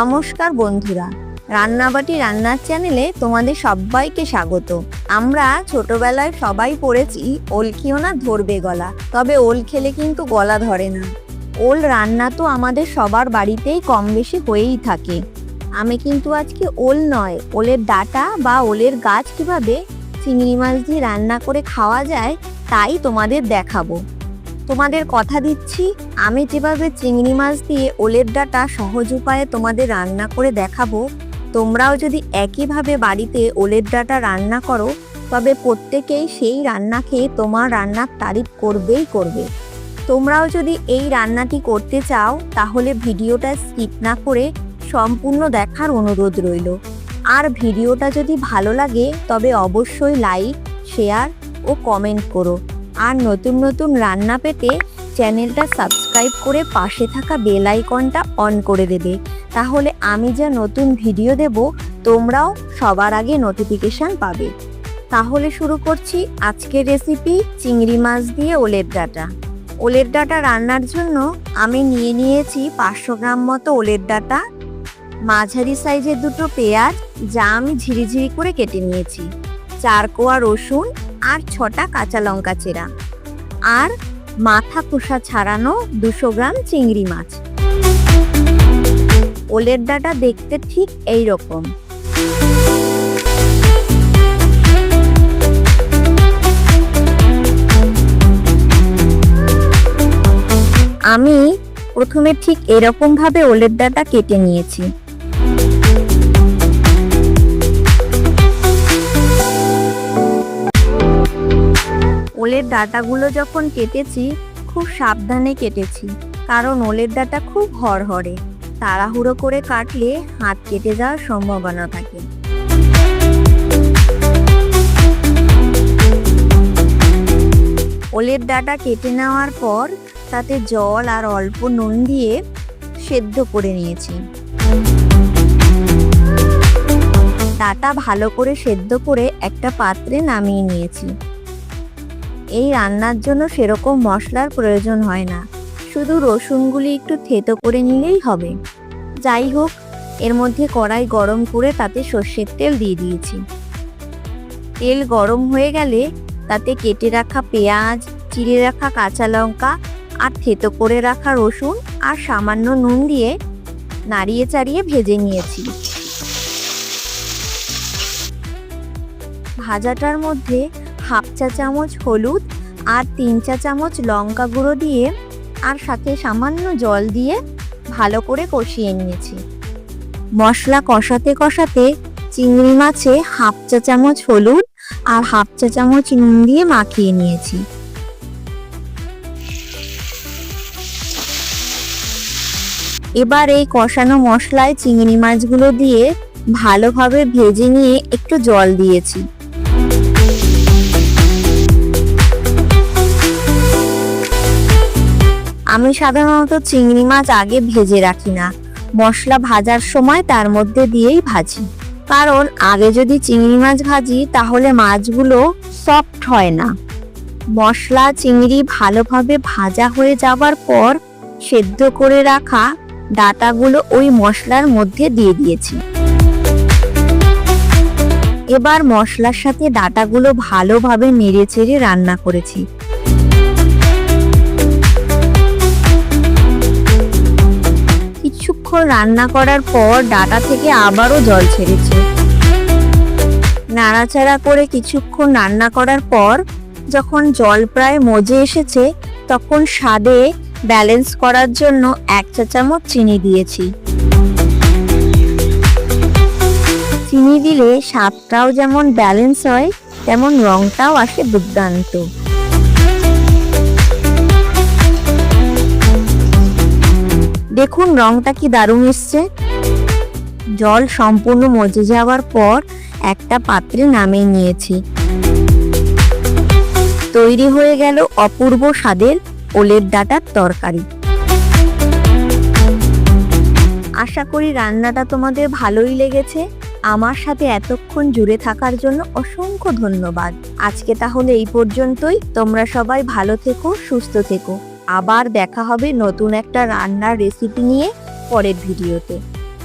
নমস্কার বন্ধুরা, রান্নাবাটি রান্নার চ্যানেলে তোমাদের সবাইকে স্বাগত। আমরা ছোটবেলায় সবাই পড়েছি ওল খেও না ধরবে গলা, তবে ওল খেলে কিন্তু গলা ধরে না। ওল রান্না তো আমাদের সবার বাড়িতেই কম বেশি হয়েই থাকে। আমি কিন্তু আজকে ওল নয়, ওলের ডাটা বা ওলের গাছ কীভাবে চিংড়ি মাছ দিয়ে রান্না করে খাওয়া যায় তাই তোমাদের দেখাবো। তোমাদের কথা দিচ্ছি, আমি যেভাবে চিংড়ি মাছ দিয়ে ওলের ডাটা সহজ উপায়ে তোমাদের রান্না করে দেখাবো, তোমরাও যদি একইভাবে বাড়িতে ওলের ডাটা রান্না করো, তবে প্রত্যেকেই সেই রান্না খেয়ে তোমার রান্নার তারিফ করবেই করবে। তোমরাও যদি এই রান্নাটি করতে চাও, তাহলে ভিডিওটা স্কিপ না করে সম্পূর্ণ দেখার অনুরোধ রইল। আর ভিডিওটা যদি ভালো লাগে, তবে অবশ্যই লাইক, শেয়ার ও কমেন্ট করো। আর নতুন নতুন রান্না পেতে চ্যানেলটা সাবস্ক্রাইব করে পাশে থাকা বেল আইকনটা অন করে দেবে। তাহলে আমি যা নতুন ভিডিও দেব, তোমরাও সবার আগে নোটিফিকেশান পাবে। তাহলে শুরু করছি আজকের রেসিপি চিংড়ি মাছ দিয়ে ওলের ডাটা। ওলের ডাটা রান্নার জন্য আমি নিয়ে নিয়েছি পাঁচশো গ্রাম মতো ওলের ডাটা, মাঝারি সাইজের দুটো পেঁয়াজ, যা আমি ঝিরিঝিরি করে কেটে নিয়েছি। চার কোয়া রসুন আর ছটা কাঁচা লঙ্কা চেরা। আর মাথা খোসা ছাড়ানো দুশো গ্রাম চিংড়ি মাছ। ওলের ডাটা দেখতে ঠিক এই রকম। আমি প্রথমে ঠিক এরকম ভাবে ওলের ডাটা কেটে নিয়েছি। ওলের ডাটাগুলো যখন কেটেছি, খুব সাবধানে কেটেছি, কারণ ওলের ডাটা খুব হরহরে তাড়াহুড়ো করে কাটলে হাত কেটে যাওয়ার সম্ভাবনা থাকে। ওলের ডাটা কেটে নেওয়ার পর তাতে জল আর অল্প নুন দিয়ে সেদ্ধ করে নিয়েছি। ডাটা ভালো করে সেদ্ধ করে একটা পাত্রে নামিয়ে নিয়েছি। এই রান্নার জন্য সেরকম মশলার প্রয়োজন হয় না। শুধু রসুনগুলি একটু থেতো করে নিলেই হবে। যাই হোক, এর মধ্যে কড়াই গরম করে তাতে সর্ষের তেল দিয়ে দিয়েছি। তেল গরম হয়ে গেলে তাতে কেটে রাখা পেঁয়াজ, চিড়ে রাখা কাঁচা লঙ্কা আর থেতো করে রাখা রসুন আর সামান্য নুন দিয়ে নাড়িয়ে চাড়িয়ে ভেজে নিয়েছি। ভাজাটার মধ্যে হাফ চা চামচ হলুদ আর তিন চা চামচ লঙ্কা গুঁড়ো দিয়ে আর সাথে সামান্য জল দিয়ে ভালো করে কষিয়ে নিয়েছি। মশলা কষাতে কষাতে চিংড়ি মাছে হাফ চা চামচ হলুদ আর হাফ চা চামচ নুন দিয়ে মাখিয়ে নিয়েছি। এবার এই কষানো মশলায় চিংড়ি মাছগুলো দিয়ে ভালোভাবে ভেজে নিয়ে একটু জল দিয়েছি। আমি সাধারণত চিংড়ি মাছ আগে ভেজে রাখি না। মশলা ভাজার সময় তার মধ্যে দিয়েই ভাজি। কারণ আগে যদি চিংড়ি মাছ ভাজি, তাহলে মাছগুলো সফট হয় না। মশলা চিংড়ি ভালোভাবে ভাজা হয়ে যাবার পর সেদ্ধ করে রাখা ডাটাগুলো ওই মশলার মধ্যে দিয়ে দিয়েছি। এবার মশলার সাথে ডাটাগুলো ভালোভাবে নেড়ে চেড়ে রান্না করেছি। কিছুক্ষণ রান্না করার পর ডাটা থেকে আবারও জল ছেড়েছে। নাড়াচাড়া করে কিছুক্ষণ রান্না করার পর যখন জল প্রায় মজে এসেছে, তখন স্বাদে ব্যালেন্স করার জন্য এক চা চামচ চিনি দিয়েছি। চিনি দিলে স্বাদটাও যেমন ব্যালেন্স হয়, তেমন রংটাও আসে দুর্দান্ত। দেখুন রংটা কি দারুণ এসছে। জল সম্পূর্ণ মজে যাওয়ার পর একটা পাত্রে নামিয়ে নিয়েছি। তৈরি হয়ে গেল অপূর্ব স্বাদের ওলের ডাটার তরকারি। আশা করি রান্নাটা তোমাদের ভালোই লেগেছে। আমার সাথে এতক্ষণ জুড়ে থাকার জন্য অসংখ্য ধন্যবাদ। আজকে তাহলে এই পর্যন্তই। তোমরা সবাই ভালো থেকো, সুস্থ থেকো। আবার দেখা হবে নতুন একটা রান্নার রেসিপি নিয়ে পরের ভিডিওতে।